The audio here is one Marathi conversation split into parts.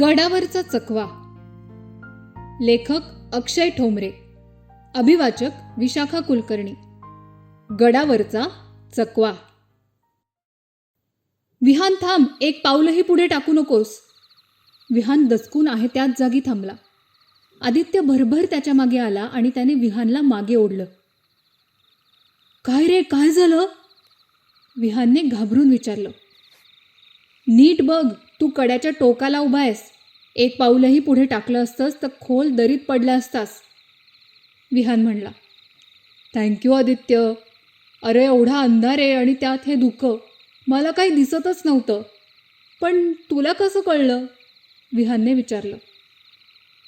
गडावरचा चकवा. लेखक अक्षय ठोंबरे. अभिवाचक विशाखा कुलकर्णी. गडावरचा चकवा. विहान थांब एक पाऊलही पुढे टाकू नकोस. विहान दचकून आहे त्याच जागी थांबला. आदित्य भरभर त्याच्यामागे आला आणि त्याने विहानला मागे ओढलं. काय रे काय झालं? विहानने घाबरून विचारलं. नीट बघ तू कड्याच्या टोकाला उभा आहेस. एक पाऊलही पुढे टाकलं असतंस तर खोल दरीत पडला असतास. विहान म्हणला थँक्यू आदित्य. अरे एवढा अंधार आहे आणि त्यात हे धुकं मला काही दिसतच नव्हतं. पण तुला कसं कळलं? विहानने विचारलं.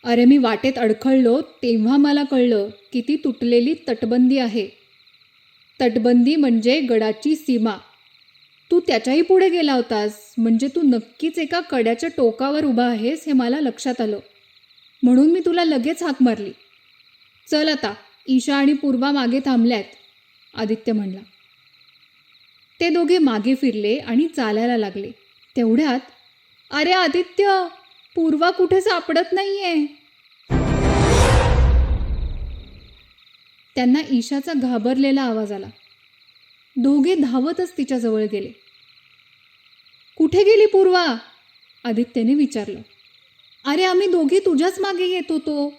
अरे मी वाटेत अडखळलो तेव्हा मला कळलं की ती तुटलेली तटबंदी आहे. तटबंदी म्हणजे गडाची सीमा. तू त्याच्याही पुढे गेला होतास. म्हणजे तू नक्कीच एका कड्याच्या टोकावर उभा आहेस हे मला लक्षात आलं. म्हणून मी तुला लगेच हाक मारली. चल आता ईशा आणि पूर्वा मागे थांबल्यात आदित्य म्हणला. ते दोघे मागे फिरले आणि चालायला लागले. तेवढ्यात अरे आदित्य पूर्वा कुठे सापडत नाहीये? त्यांना ईशाचा घाबरलेला आवाज आला. दोघे धावतच तिच्याजवळ गेले. कुठे गेली पूर्वा? आदित्यने विचारलं. अरे आम्ही दोघे तुझ्याच मागे येत होतो.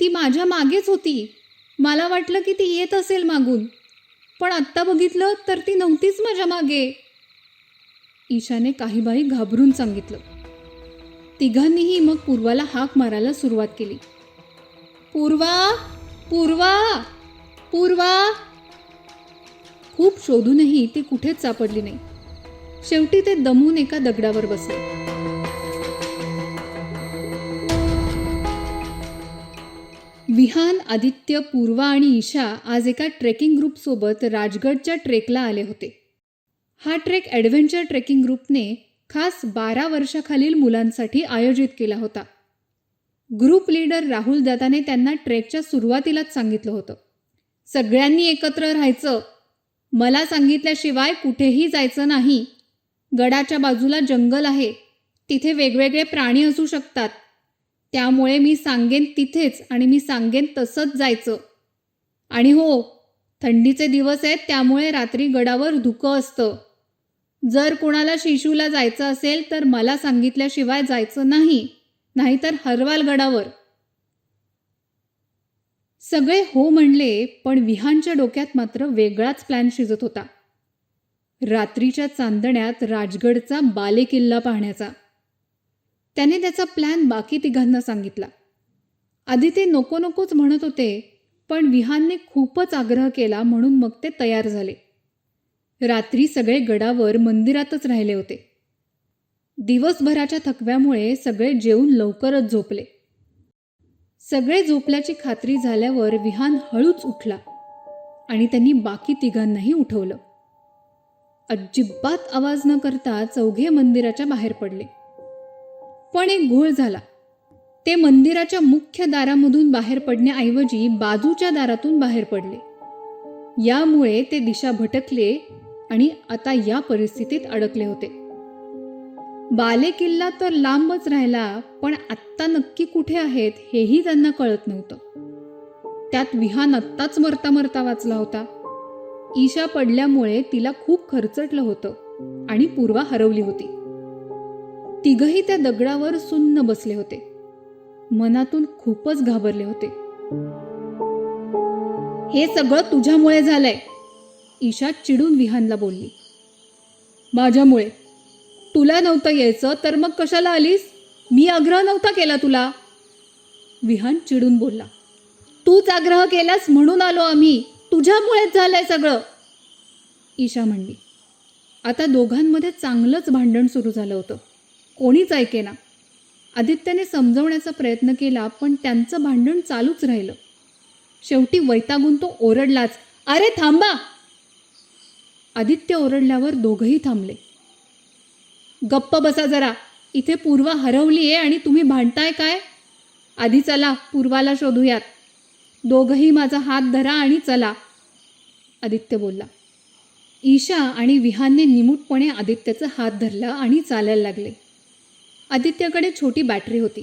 ती माझ्या मागेच होती. मला वाटलं की ती येत असेल मागून. पण आत्ता बघितलं तर ती नव्हतीच माझ्या मागे. ईशाने काही बाई घाबरून सांगितलं. तिघांनीही मग पूर्वाला हाक मारायला सुरुवात केली. पूर्वा पूर्वा! पूर्वा! खूप शोधूनही ती कुठेच सापडली नाही. शेवटी ते दमून एका दगडावर बसले. विहान आदित्य पूर्वा आणि ईशा आज एका ट्रेकिंग ग्रुपसोबत राजगडच्या ट्रेकला आले होते. हा ट्रेक ॲडव्हेंचर ट्रेकिंग ग्रुपने खास बारा वर्षाखालील मुलांसाठी आयोजित केला होता. ग्रुप लीडर राहुल दत्ताने त्यांना ट्रेकच्या सुरुवातीलाच सांगितलं होतं. सगळ्यांनी एकत्र राहायचं. मला सांगितल्याशिवाय कुठेही जायचं नाही. गडाच्या बाजूला जंगल आहे. तिथे वेगवेगळे प्राणी असू शकतात. त्यामुळे मी सांगेन तिथेच आणि मी सांगेन तसंच जायचं. आणि हो थंडीचे दिवस आहेत त्यामुळे रात्री गडावर धुकं असतं. जर कोणाला शिशूला जायचं असेल तर मला सांगितल्याशिवाय जायचं नाही. नाहीतर हरवाल गडावर. सगळे हो म्हणले पण विहानच्या डोक्यात मात्र वेगळाच प्लॅन शिजत होता. रात्रीच्या चांदण्यात राजगडचा बालेकिल्ला पाहण्याचा. त्याने त्याचा प्लॅन बाकी तिघांना सांगितला. आधी ते नको नकोच म्हणत होते पण विहानने खूपच आग्रह केला म्हणून मग ते तयार झाले. रात्री सगळे गडावर मंदिरातच राहिले होते. दिवसभराच्या थकव्यामुळे सगळे जेवून लवकरच झोपले. सगळे झोपल्याची खात्री झाल्यावर विहान हळूच उठला आणि त्यांनी बाकी तिघांनाही उठवलं. अजिबात आवाज न करता चौघे मंदिराच्या बाहेर पडले. पण एक घोळ झाला. ते मंदिराच्या मुख्य दारामधून बाहेर पडण्याऐवजी बाजूच्या दारातून बाहेर पडले. यामुळे ते दिशा भटकले आणि आता या परिस्थितीत अडकले होते. बालेकिल्ला तर लांबच राहिला पण आत्ता नक्की कुठे आहेत हेही त्यांना कळत नव्हतं. त्यात विहान आत्ताच मरता मरता वाचला होता. ईशा पडल्यामुळे तिला खूप खरचटलं होतं आणि पूर्वा हरवली होती. तिघही त्या दगडावर सुन्न बसले होते. मनातून खूपच घाबरले होते. हे सगळं तुझ्यामुळे झालंय ईशा चिडून विहानला बोलली. माझ्यामुळे. तुला नव्हतं यायचं तर मग कशाला आलीस? मी आग्रह नव्हता केला तुला. विहान चिडून बोलला. तूच आग्रह केलास म्हणून आलो आम्ही. तुझ्यामुळेच झालंय सगळं. ईशा म्हणली. आता दोघांमध्ये चांगलंच भांडण सुरू झालं होतं. कोणीच ऐकेना. आदित्यने समजवण्याचा प्रयत्न केला पण त्यांचं भांडण चालूच राहिलं. शेवटी वैतागून तो ओरडलाच अरे थांबा. आदित्य ओरडल्यावर दोघंही थांबले. गप्प बसा जरा. इथे पूर्वा हरवली आहे आणि तुम्ही भांडताय काय? आधी चला पूर्वाला शोधूयात. दोघंही माझा हात धरा आणि चला आदित्य बोलला. ईशा आणि विहानने निमूटपणे आदित्यचा हात धरला आणि चालायला लागले. आदित्यकडे छोटी बॅटरी होती.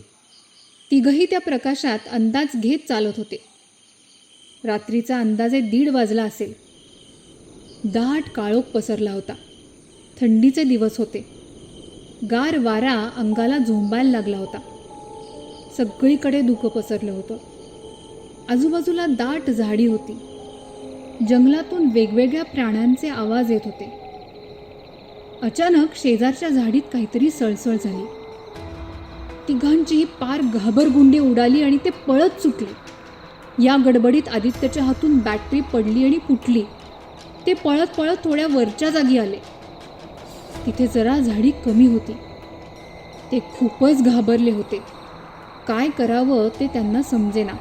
तिघही त्या प्रकाशात अंदाज घेत चालत होते. रात्रीचा अंदाजे दीड वाजला असेल. दाट काळोख पसरला होता. थंडीचे दिवस होते. गार वारा अंगाला झोंबायला लागला होता. सगळीकडे धुकं पसरलं होतं. आजूबाजूला दाट झाडी होती. जंगलातून वेगवेगळ्या प्राण्यांचे आवाज येत होते. अचानक शेजारच्या झाडीत काहीतरी सळसळ झाली. तिघांचीही पार घाबरगुंडी उडाली आणि ते पळत सुटले या गडबडीत आदित्यच्या हातून बॅटरी पडली आणि फुटली. ते पळत पळत थोड्या वरच्या जागी आले. तिथे जरा झाडी कमी होती. ते खूपच घाबरले होते. काय करावं ते त्यांना समजेना.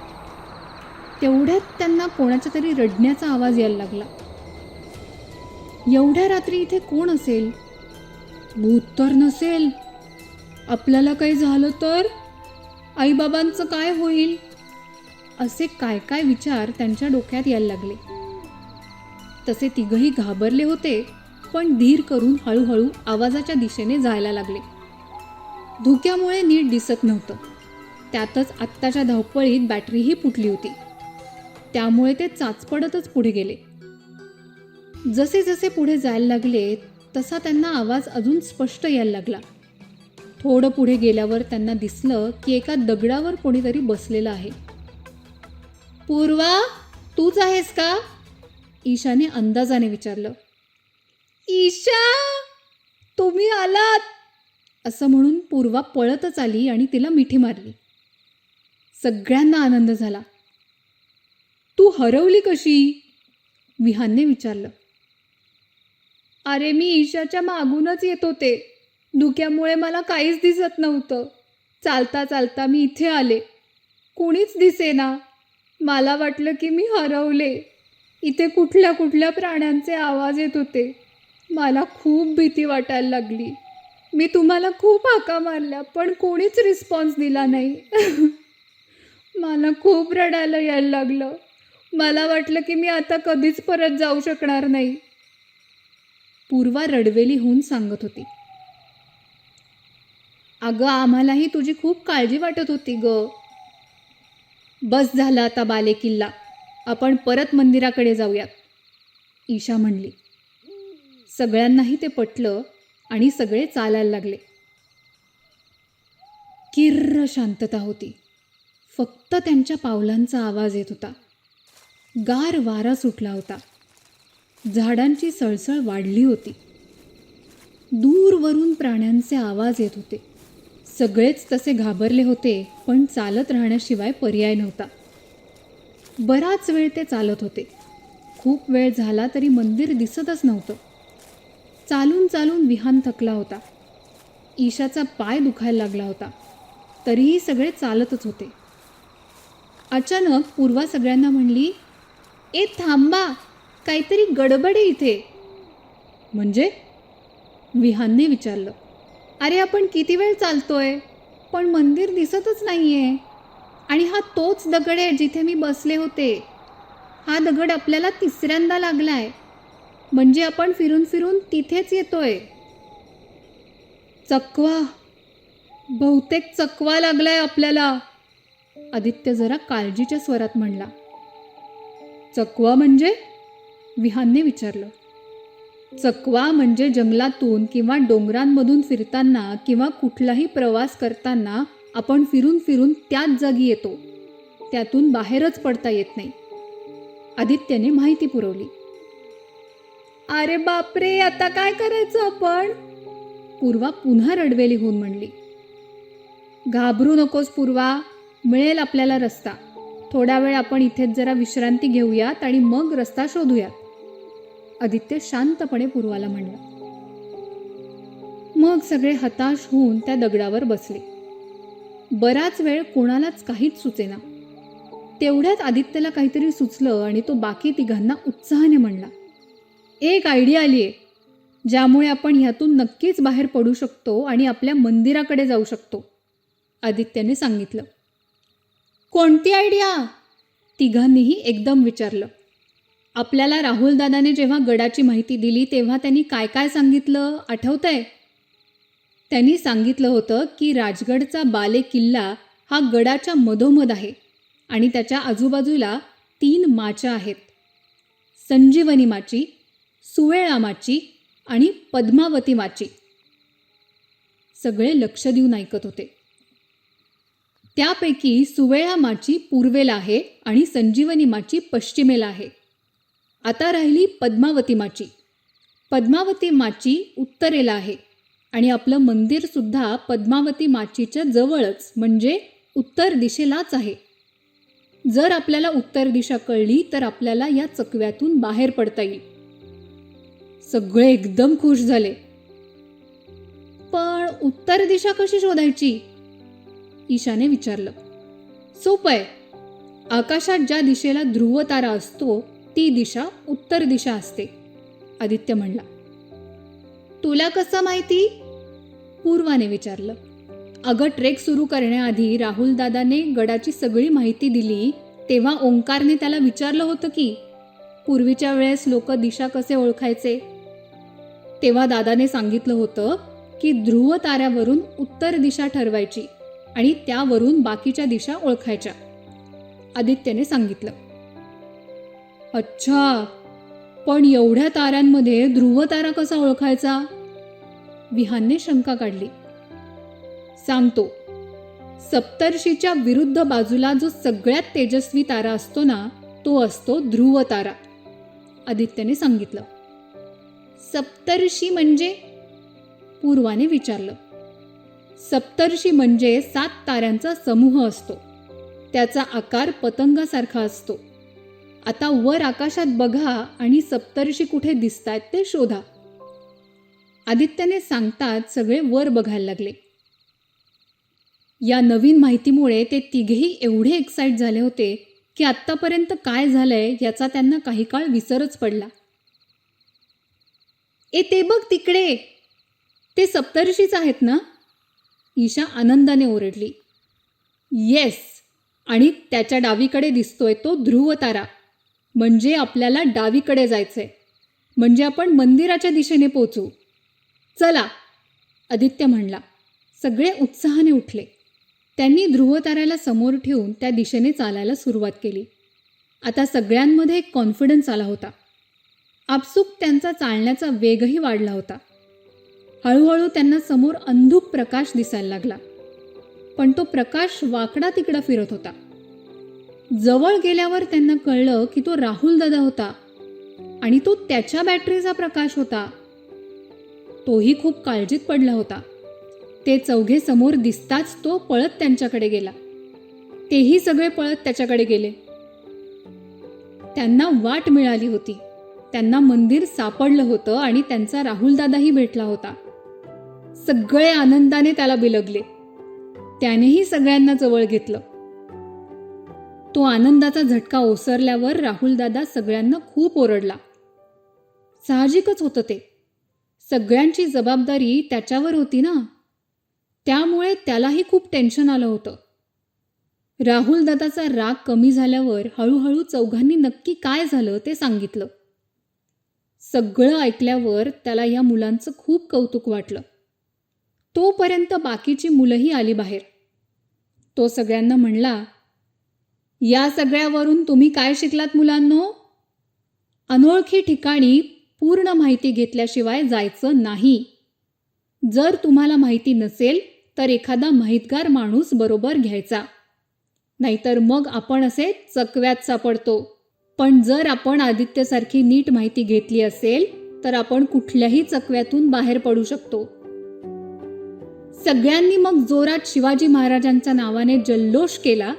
तेवढ्यात त्यांना कोणाच्या तरी रडण्याचा आवाज यायला लागला. एवढ्या रात्री इथे कोण असेल? भूत तर नसेल. आपल्याला काही झालं तर? आईबाबांचं काय होईल? असे काय काय विचार त्यांच्या डोक्यात यायला लागले. तसे तिघही घाबरले होते. पण धीर करून हळूहळू आवाजाच्या दिशेने जायला लागले. धुक्यामुळे नीट दिसत नव्हतं. त्यातच आत्ताच्या धावपळीत बॅटरीही फुटली होती. त्यामुळे ते चाचपडतच पुढे गेले. जसे जसे पुढे जायला लागले तसा त्यांना आवाज अजून स्पष्ट यायला लागला. थोडं पुढे गेल्यावर त्यांना दिसलं की एका दगडावर कोणीतरी बसलेलं आहे. पूर्वा तूच आहेस का? ईशाने अंदाजाने विचारलं. ईशा तुम्ही आलात. असं म्हणून पूर्वा पळतच आली आणि तिला मिठी मारली. सगळ्यांना आनंद झाला. तू हरवली कशी? विहानने विचारलं. अरे मी ईशाच्या मागूनच येत होते. धुक्यामुळे मला काहीच दिसत नव्हतं. चालता चालता मी इथे आले. कोणीच दिसेना. मला वाटलं की मी हरवले. इथे कुठल्या कुठल्या प्राण्यांचे आवाज येत होते. मला खूप भीती वाटायला लागली. मी तुम्हाला खूप हाका मारल्या पण कोणीच रिस्पॉन्स दिला नाही. मला खूप रडायला यायला लागलं. मला वाटलं की मी आता कधीच परत जाऊ शकणार नाही. पूर्वा रडवेली होऊन सांगत होती. अगं आम्हालाही तुझी खूप काळजी वाटत होती ग. बस झाला आता बालेकिल्ला. आपण परत मंदिराकडे जाऊयात. ईशा म्हणली. सगळ्यांनाही ते पटलं आणि सगळे चालायला लागले. किर्र शांतता होती. फक्त त्यांच्या पावलांचा आवाज येत होता. गार वारा सुटला होता. झाडांची सळसळ वाढली होती. दूरवरून प्राण्यांचे आवाज येत होते. सगळेच तसे घाबरले होते पण चालत राहण्याशिवाय पर्याय नव्हता. बराच वेळ ते चालत होते. खूप वेळ झाला तरी मंदिर दिसतच नव्हतं. चालून चालून विहान थकला होता. ईशाचा पाय दुखायला लागला होता. तरीही सगळे चालतच होते. अचानक पूर्वा सगळ्यांना म्हणली ए थांबा काहीतरी गडबड आहे इथे. म्हणजे? विहानने विचारलं. अरे आपण किती वेळ चालतोय? पण मंदिर दिसतच नाहीये. आणि हा तोच दगड आहे जिथे मी बसले होते. हा दगड आपल्याला तिसऱ्यांदा लागलाय. म्हणजे आपण फिरून फिरून तिथेच येतोय. चकवा. बहुतेक चकवा लागलाय आपल्याला. आदित्य जरा काळजीच्या स्वरात म्हणला. चकवा म्हणजे? विहानने विचारलं. चकवा म्हणजे जंगलातून किंवा डोंगरांमधून फिरताना किंवा कुठलाही प्रवास करताना आपण फिरून फिरून त्याच जागी येतो. त्यातून बाहेरच पडता येत नाही. आदित्यने माहिती पुरवली. अरे बापरे आता काय करायचं आपण? पूर्वा पुन्हा रडवेली होऊन म्हणली. घाबरू नकोस पूर्वा मिळेल आपल्याला रस्ता. थोडा वेळ आपण इथेच जरा विश्रांती घेऊयात आणि मग रस्ता शोधूयात. आदित्य शांतपणे पूर्वाला म्हणलं. मग सगळे हताश होऊन त्या दगडावर बसले. बराच वेळ कोणालाच काहीच सुचेना. तेवढ्यात आदित्यला काहीतरी सुचलं आणि तो बाकी तिघांना उत्साहाने म्हणला. एक आयडिया आली आहे ज्यामुळे आपण ह्यातून नक्कीच बाहेर पडू शकतो आणि आपल्या मंदिराकडे जाऊ शकतो आदित्यने सांगितलं. कोणती आयडिया तिघांनीही एकदम विचारलं. आपल्याला राहुल दादाने जेव्हा गडाची माहिती दिली तेव्हा त्यांनी काय काय सांगितलं आठवतंय? त्यांनी सांगितलं होतं की राजगडचा बाले किल्ला हा गडाच्या मधोमध आहे आणि त्याच्या आजूबाजूला तीन माच्या आहेत. संजीवनी माची सुवेळा माची आणि पद्मावती माची सगळे लक्ष देऊन ऐकत होते. त्यापैकी सुवेळा माची पूर्वेला आहे आणि संजीवनी माची पश्चिमेला आहे. आता राहिली पद्मावती माची पद्मावती माची उत्तरेला आहे आणि आपलं मंदिरसुद्धा पद्मावती माचीच्या जवळच म्हणजे उत्तर दिशेलाच आहे. जर आपल्याला उत्तर दिशा कळली तर आपल्याला या चकव्यातून बाहेर पडता येईल. सगळे एकदम खुश झाले. पण उत्तर दिशा कशी शोधायची? ईशाने विचारलं. सोपं आहे. आकाशात ज्या दिशेला ध्रुव तारा असतो ती दिशा उत्तर दिशा असते आदित्य म्हणला. तुला कसं माहिती? पूर्वाने विचारलं. अगं ट्रेक सुरू करण्याआधी राहुल दादाने गडाची सगळी माहिती दिली तेव्हा ओंकारने त्याला विचारलं होतं की पूर्वीच्या वेळेस लोक दिशा कसे ओळखायचे? तेव्हा दादाने सांगितलं होतं की ध्रुव ताऱ्यावरून उत्तर दिशा ठरवायची आणि त्यावरून बाकीच्या दिशा ओळखायच्या. आदित्यने सांगितलं. अच्छा पण एवढ्या ताऱ्यांमध्ये ध्रुव तारा कसा ओळखायचा? विहानने शंका काढली. सांगतो सप्तर्षीच्या विरुद्ध बाजूला जो सगळ्यात तेजस्वी तारा असतो ना तो असतो ध्रुव तारा. आदित्यने सांगितलं. सप्तर्षी म्हणजे? पूर्वाने विचारलं. सप्तर्षी म्हणजे सात ताऱ्यांचा समूह असतो. त्याचा आकार पतंगासारखा असतो. आता वर आकाशात बघा आणि सप्तर्षी कुठे दिसतायत ते शोधा. आदित्याने सांगतात सगळे वर बघायला लागले. या नवीन माहितीमुळे ते तिघेही एवढे एक्साइट झाले होते की आत्तापर्यंत काय झालंय याचा त्यांना काही काळ विसरच पडला. ए ते बघ तिकडे. ते सप्तर्षीच आहेत ना? ईशा आनंदाने ओरडली. येस आणि त्याच्या डावीकडे दिसतोय तो ध्रुवतारा. म्हणजे आपल्याला डावीकडे जायचंय. म्हणजे आपण मंदिराच्या दिशेने पोचू चला आदित्य म्हणला. सगळे उत्साहाने उठले. त्यांनी ध्रुवताऱ्याला समोर ठेवून त्या दिशेने चालायला सुरुवात केली. आता सगळ्यांमध्ये एक कॉन्फिडन्स आला होता. आपसूक त्यांचा चालण्याचा वेगही वाढला होता. हळूहळू त्यांना समोर अंधुक प्रकाश दिसायला लागला. पण तो प्रकाश वाकडा तिकडा फिरत होता. जवळ गेल्यावर त्यांना कळलं की तो राहुल दादा होता आणि तो त्याच्या बॅटरीचा प्रकाश होता. तोही खूप काळजीत पडला होता. ते चौघे समोर दिसताच तो पळत त्यांच्याकडे गेला. तेही सगळे पळत त्याच्याकडे गेले. त्यांना वाट मिळाली होती. त्यांना मंदिर सापडलं होतं आणि त्यांचा राहुलदादाही भेटला होता. सगळे आनंदाने त्याला बिलगले. त्यानेही सगळ्यांना जवळ घेतलं. तो आनंदाचा झटका ओसरल्यावर राहुलदादा सगळ्यांना खूप ओरडला. साहजिकच होतं ते. सगळ्यांची जबाबदारी त्याच्यावर होती ना. त्यामुळे त्यालाही खूप टेन्शन आलं होतं. राहुल दादाचा राग कमी झाल्यावर हळूहळू चौघांनी नक्की काय झालं ते सांगितलं. सगळं ऐकल्यावर त्याला या मुलांचं खूप कौतुक वाटलं. तोपर्यंत बाकीची मुलंही आली बाहेर. तो सगळ्यांना म्हणला या सगळ्यावरून तुम्ही काय शिकलात मुलांनो? अनोळखी ठिकाणी पूर्ण माहिती घेतल्याशिवाय जायचं नाही. जर तुम्हाला माहिती नसेल तर एखादा माहितगार माणूस बरोबर घ्यायचा. नाहीतर मग आपण असे चकव्यात सापडतो. पण जर आपण आदित्यसारखी नीट माहिती घेतली असेल तर आपण कुठल्याही चकव्यातून बाहेर पडू शकतो. सगळ्यांनी मग जोरात शिवाजी महाराजांच्या नावाने जल्लोष केला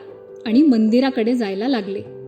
आणि मंदिराकडे जायला लागले.